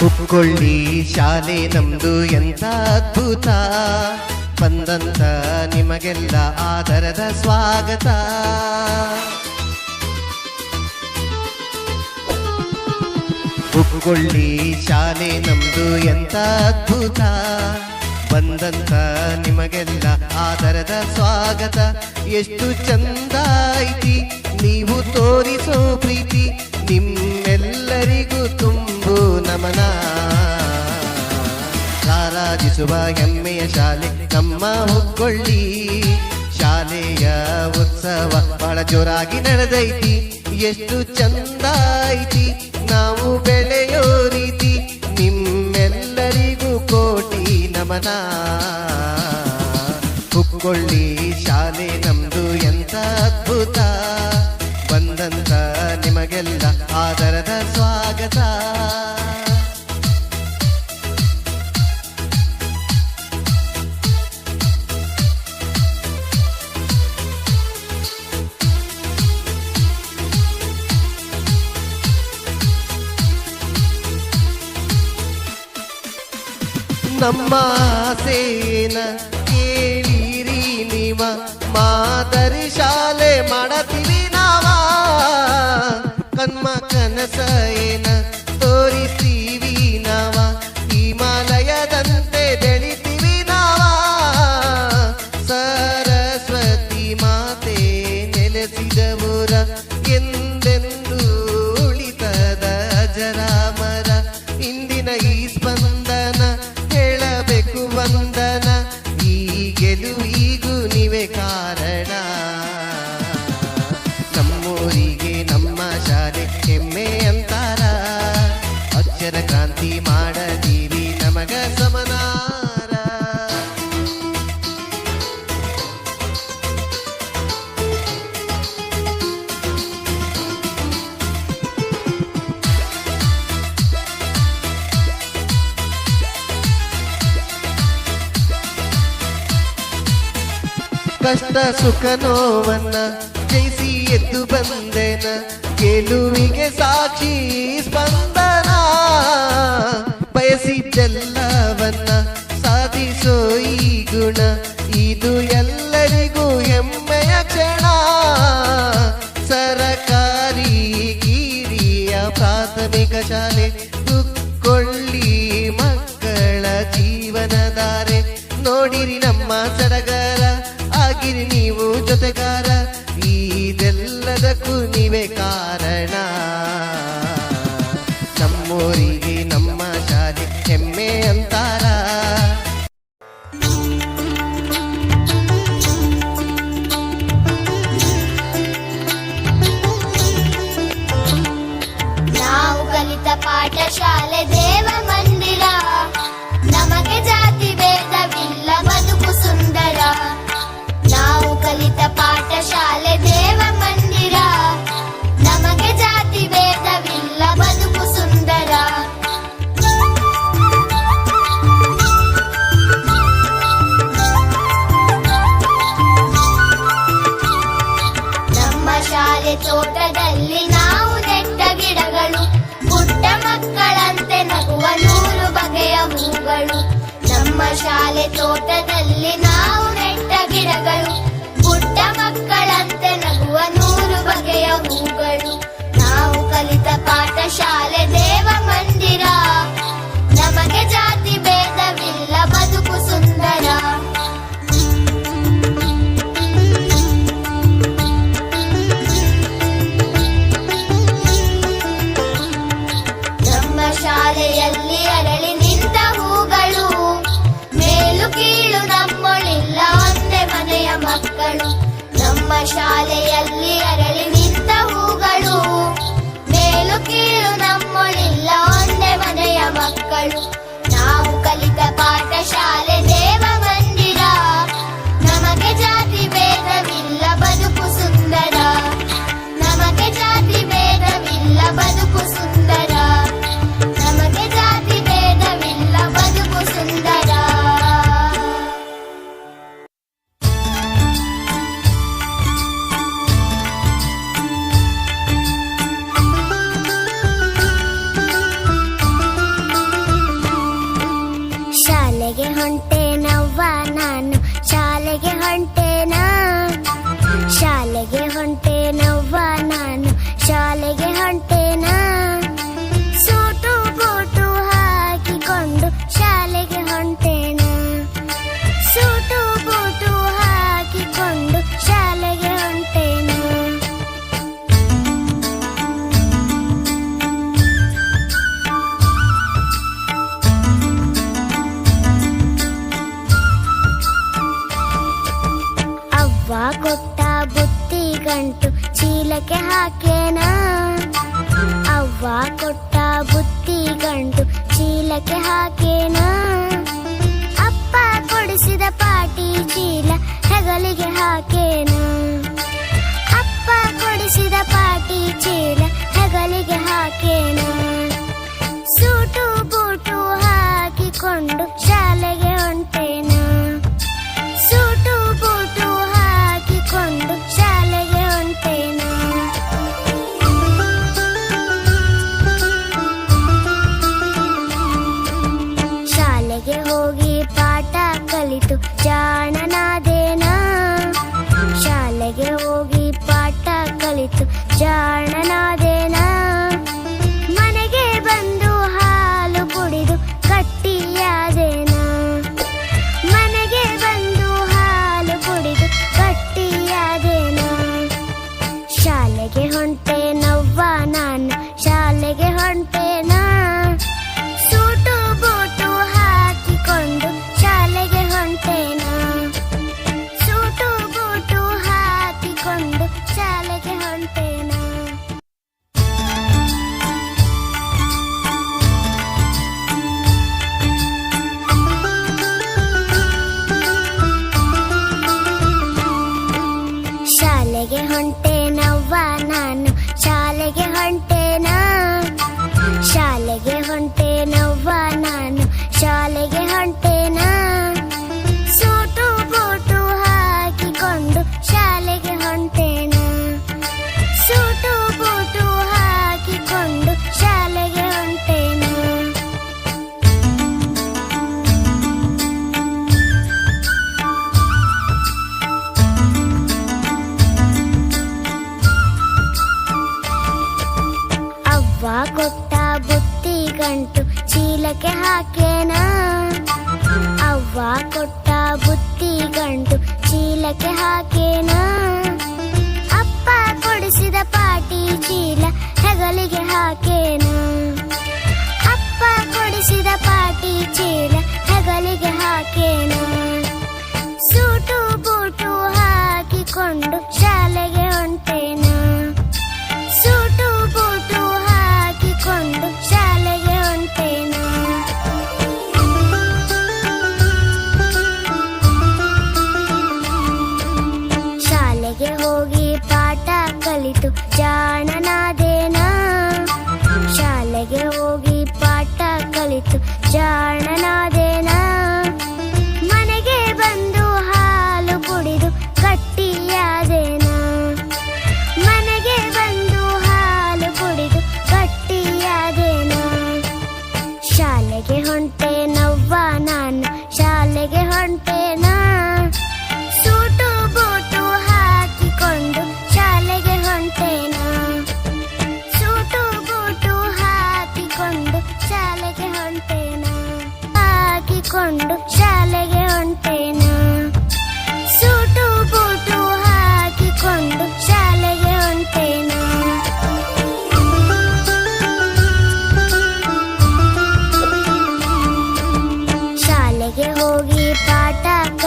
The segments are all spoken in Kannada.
ಹುಬ್ಕೊಳ್ಳಿ ಶಾಲೆ ನಮ್ದು ಎಂತ ಅದ್ಭುತ. ಬಂದಂತ ನಿಮಗೆಲ್ಲ ಆದರದ ಸ್ವಾಗತ. ಹುಬ್ಕೊಳ್ಳಿ ಶಾಲೆ ನಮ್ದು ಎಂತ ಅದ್ಭುತ. ಬಂದಂತ ನಿಮಗೆಲ್ಲ ಆದರದ ಸ್ವಾಗತ. ಎಷ್ಟು ಚಂದ ಐತಿ, ನೀವು ತೋರಿಸೋ ಪ್ರೀತಿ ನಿಮ್ಮೆಲ್ಲರಿಗೂ ತುಂಬು ನಮನ. ಸಾರಾಜಿಸುವ ಹೆಮ್ಮೆಯ ಶಾಲೆ ನಮ್ಮ ಹೊಕ್ಕೊಳ್ಳಿ. ಶಾಲೆಯ ಉತ್ಸವ ಬಹಳ ಜೋರಾಗಿ ನಡೆದೈತಿ. ಎಷ್ಟು ಚಂದ ಐತಿ, ನಾವು ಬೆಳೆಯೋ ರೀತಿ. ನಿಮ್ಮೆಲ್ಲರಿಗೂ ಕೋಟಿ ನಮನ. ಹುಕ್ಕೊಳ್ಳಿ ಶಾಲೆ ನಮ್ದು ಎಂತ ಅದ್ಭುತ. ಸ್ವಾಗತ ನಮ್ಮ ಆಸೇನ ಕೇಳಿರಿ ನೀವ ಮಾದರಿ ಶಾಲೆ ಮಾಡತೀವಿ ನಾವ ಕನ್ಮ ಕನಸ ಏನ ಸುಖ ನೋವನ್ನ ಜಯಿಸಿ ಎದ್ದು ಬಂದೆನ. ಗೆಲುವಿಗೆ ಸಾಕ್ಷಿ ಸ್ಪಂದನ. ಬಯಸಿದ್ದೆಲ್ಲವನ್ನ ಸಾಧಿಸೋ ಈ ಗುಣ. ಇದು ಎಲ್ಲರಿಗೂ ಹೆಮ್ಮೆಯ ಕ್ಷಣ. ಸರಕಾರಿ ಕಿರಿಯ ಪ್ರಾಥಮಿಕ ಶಾಲೆ ಶಾಲೆ ತೋಟದಲ್ಲಿ ನಾವು ನೆಟ್ಟ ಗಿಡಗಳು. ಪುಟ್ಟ ಮಕ್ಕಳಂತೆ ನಗುವ ನೂರು ಬಗೆಯ ಹೂಗಳು. ನಮ್ಮ ಶಾಲೆ ತೋಟದಲ್ಲಿ ನಾವು ನೆಟ್ಟ ಗಿಡಗಳು. ಪುಟ್ಟ ಮಕ್ಕಳಂತೆ ನಗುವ ನೂರು ಬಗೆಯ ಹೂಗಳು. ನಾವು ಕಲಿತ ಪಾಠಶಾಲೆ ದೇವ ಶಾಲೆಯಲ್ಲಿ ಅರಳಿ ನಿಂತ ಹೂಗಳು. ಮೇಲು ಕೀಳು ನಮ್ಮೊಳಿಲ್ಲ ಒಂದೇ ಮನೆಯ ಮಕ್ಕಳು. ನಾವು ಕಲಿತ ಪಾಠಶಾಲೆ ಕೊಟ್ಟ ಬುತ್ತಿ ಗಂಟು ಚೀಲಕ್ಕೆ ಹಾಕೇನಾ? ಅವ್ವ ಕೊಟ್ಟ ಬುತ್ತಿ ಗಂಟು ಚೀಲಕ್ಕೆ ಹಾಕೇನಾ? ಅಪ್ಪ ಕೊಡಿಸಿದ ಪಾಟಿ ಚೀಲ ಹೆಗಲಿಗೆ ಹಾಕೇನ? ಅಪ್ಪ ಕೊಡಿಸಿದ ಪಾಟಿ ಚೀಲ ಹೆಗಲಿಗೆ ಹಾಕೇನಾ? ಸೂಟು ಬೂಟು ಹಾಕಿಕೊಂಡು ಶಾಲೆಗೆ ಹೊಂಟೇನೆ?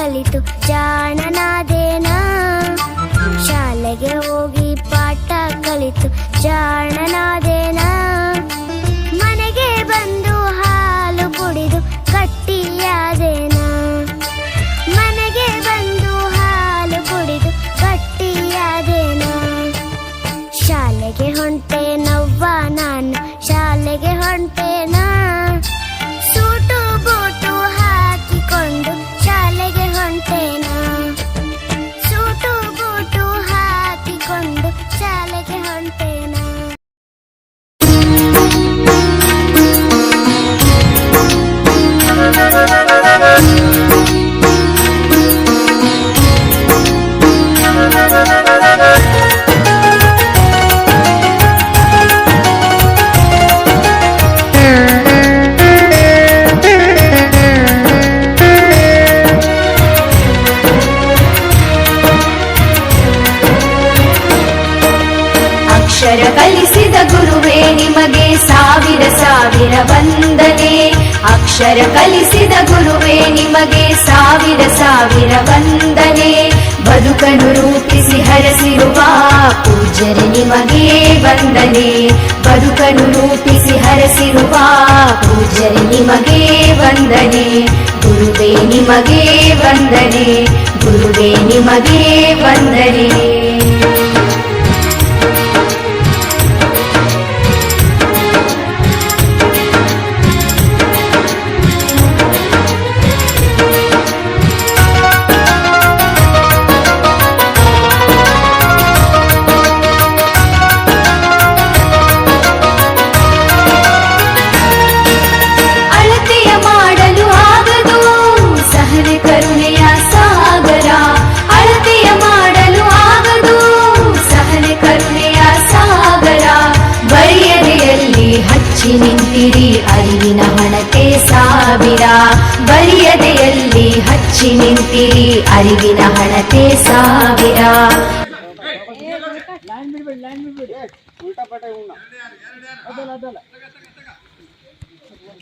ಕಲಿತು ಜಾಣನಾದೇನಾ. ಶಾಲೆಗೆ ಹೋಗಿ ಪಾಠ ಕಲಿತು ಜಾಣನಾದೇನಾ. ಅಕ್ಷರ ಕಲಿಸಿದ ಗುರುವೇ, ನಿಮಗೆ ಸಾವಿರ ಸಾವಿರ ವಂದನೆ. ಬದುಕನ್ನು ರೂಪಿಸಿ ಹರಸಿರುವ ಪೂಜರೆ ನಿಮಗೆ ವಂದನೆ. ಬದುಕನ್ನು ರೂಪಿಸಿ ಹರಸಿರುವ ಪೂಜರೆ ನಿಮಗೆ ವಂದನೆ. ಗುರುವೇ, ನಿಮಗೆ ವಂದನೆ. ಗುರುವೇ, ನಿಮಗೆ ವಂದನೆ.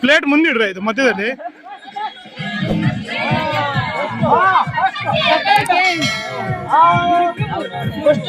ಪ್ಲೇಟ್ ಮುಂದಿಡ್ರ ಇದು ಮಧ್ಯದಲ್ಲಿ ಫಸ್ಟ್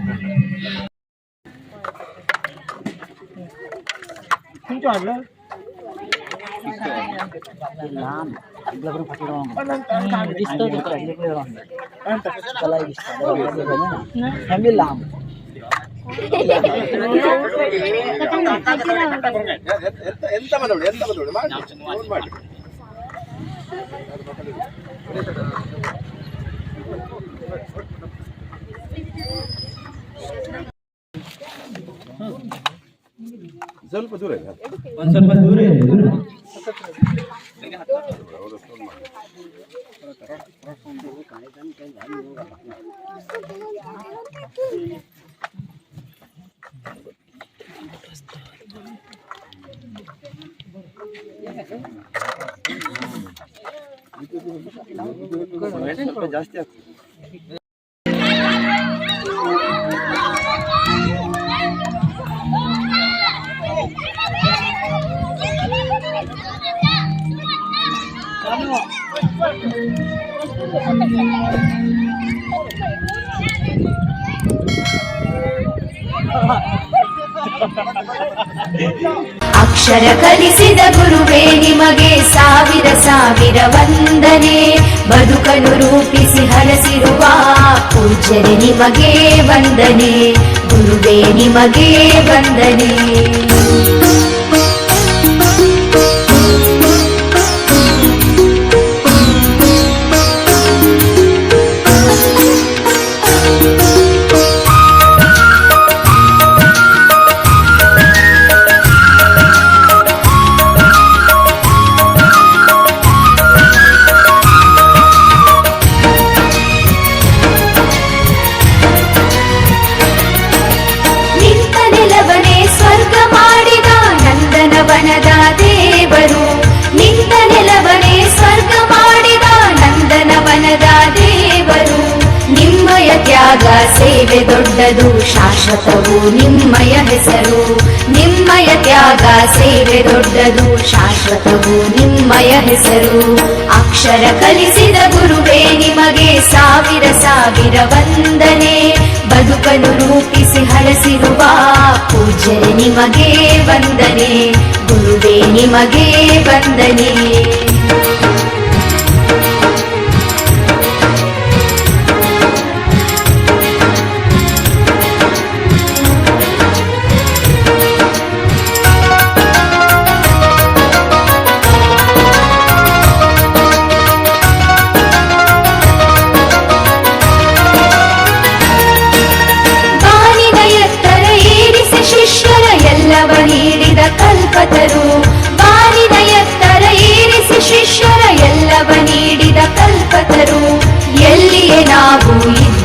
ಸುಳ್ಳು ಮಟ್ಟ ಎಂತ ಮಾತಾಡಿ ಎಂತ ಮಾತಾಡಿ ಮಾಡಿ ಅವ್ರು ಮಾಡ್ಲಿ ಸ್ವಲ್ಪ ದೂರ ಇಲ್ಲ ಅಕ್ಷರ ಕಲಿಸಿದ ಗುರುವೇ ನಿಮಗೆ ಸಾವಿರ ಸಾವಿರ ವಂದನೆ. ಬದುಕನ್ನು ರೂಪಿಸಿ ಹರಸಿರುವ ಪೂಜರೆ ನಿಮಗೆ ವಂದನೆ. ಗುರುವೇ ನಿಮಗೆ ವಂದನೆ. ಸೇವೆ ದೊಡ್ಡದು. ಶಾಶ್ವತವು ನಿಮ್ಮಯ ಹೆಸರು. ನಿಮ್ಮಯ ತ್ಯಾಗ ಸೇವೆ ದೊಡ್ಡದು. ಶಾಶ್ವತವು ನಿಮ್ಮಯ ಹೆಸರು. ಅಕ್ಷರ ಕಲಿಸಿದ ಗುರುವೇ ನಿಮಗೆ ಸಾವಿರ ಸಾವಿರ ವಂದನೆ. ಬದುಕನ್ನು ರೂಪಿಸಿ ಹರಸಿರುವ ಪೂಜೆ ನಿಮಗೆ ವಂದನೆ. ಗುರುವೇ ನಿಮಗೆ ವಂದನೆ.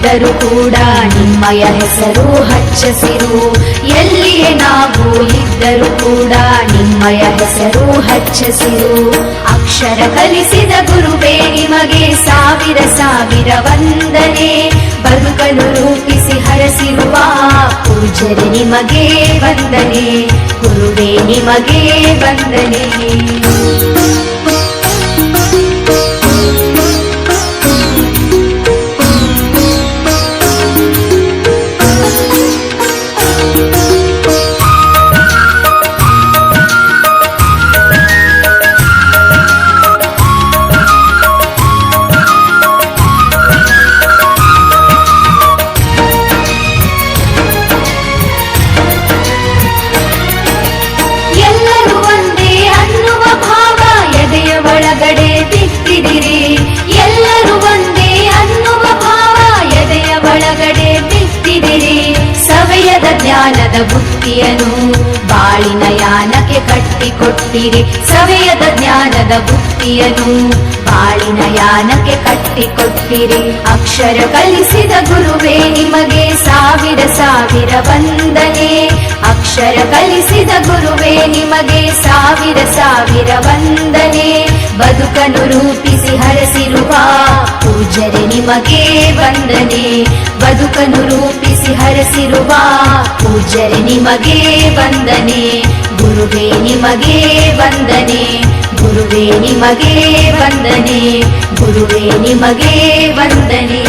ಇದ್ದರೂ ಕೂಡ ನಿಮ್ಮಯ ಹೆಸರು ಹಚ್ಚಸಿರು. ಎಲ್ಲಿಯೇ ನಾವು ಇದ್ದರೂ ಕೂಡ ನಿಮ್ಮಯ ಹೆಸರು ಹಚ್ಚಸಿರು. ಅಕ್ಷರ ಕಲಿಸಿದ ಗುರುವೇ ನಿಮಗೆ ಸಾವಿರ ಸಾವಿರ ವಂದನೆ. ಬದುಕಲು ರೂಪಿಸಿ ಹರಸಿರುವ ಪೂಜರೆ ನಿಮಗೆ ವಂದನೆ. ಗುರುವೇ ನಿಮಗೆ ವಂದನೆ. ಬುತ್ತಿಯನ್ನು ಬಾಳಿನ ಯಾನಕ್ಕೆ ಕಟ್ಟಿಕೊಟ್ಟಿರಿ. ಅಕ್ಷರ ಕಲಿಸಿದ ಗುರುವೇ, ನಿಮಗೆ ಸಾವಿರ ಸಾವಿರ ವಂದನೆ. ಅಕ್ಷರ ಕಲಿಸಿದ ಗುರುವೇ, ನಿಮಗೆ ಸಾವಿರ ಸಾವಿರ ವಂದನೆ. ಬದುಕನ್ನು ರೂಪಿಸಿ ಹರಸಿರುವ ಪೂಜರೆ ನಿಮಗೆ ವಂದನೆ. ಬದುಕನ್ನು ರೂಪಿಸಿ ಹರಸಿರುವ ಪೂಜರೆ ನಿಮಗೆ ವಂದನೆ. ಗುರುವೇ, ನಿಮಗೆ ವಂದನೆ. ಗುರುವೇ ನಿಮಗೆ ವಂದನೆ ಗುರುವೇ ನಿಮಗೆ ವಂದನೆ